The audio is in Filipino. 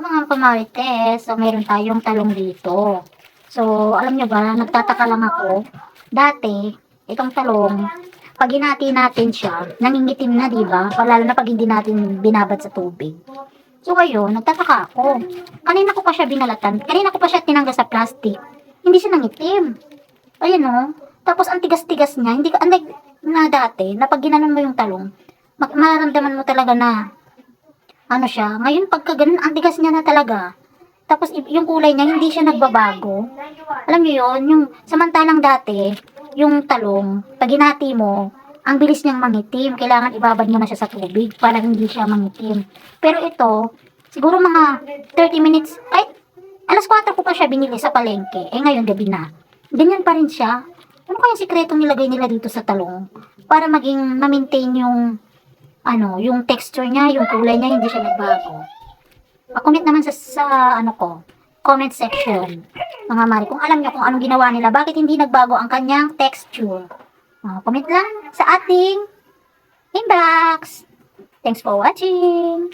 Marites. So, meron tayong talong dito. So, alam nyo ba, nagtataka lang ako. Dati, itong talong, pag hinati natin siya, nangingitim na, di ba? Lalo na pag hindi natin binabad sa tubig. So, ngayon, nagtataka ako. Kanina ko pa siya binalatan. Kanina ko pa siya tinanggal sa plastic. Hindi siya nangitim. Ayan o. Tapos, ang tigas-tigas niya. Hindi ka, anday, na dati, na pag ginanon mo yung talong, ma- mararamdaman mo talaga na, ano siya. Ngayon, pagka ang tigas niya na talaga. Tapos, yung kulay niya, hindi siya nagbabago. Alam niyo yon yung samantalang dati, yung talong, pag hinati mo, ang bilis niyang mangitim. Kailangan ibabad mo na siya sa tubig para hindi siya mangitim. Pero ito, siguro mga 30 minutes, ay, alas 4 ko pa siya binili sa palengke. Eh ngayon, gabi na. Ganyan pa rin siya. Ano kaya sikretong nilagay nila dito sa talong? Para maging ma-maintain yung, ano, yung texture niya, yung kulay niya, hindi siya nagbago. Pa-comment naman sa, sa, ano ko, comment section mga mari, kung alam niyo kung anong ginawa nila, bakit hindi nagbago ang kanyang texture. Uh, comment lang sa ating inbox. Thanks for watching.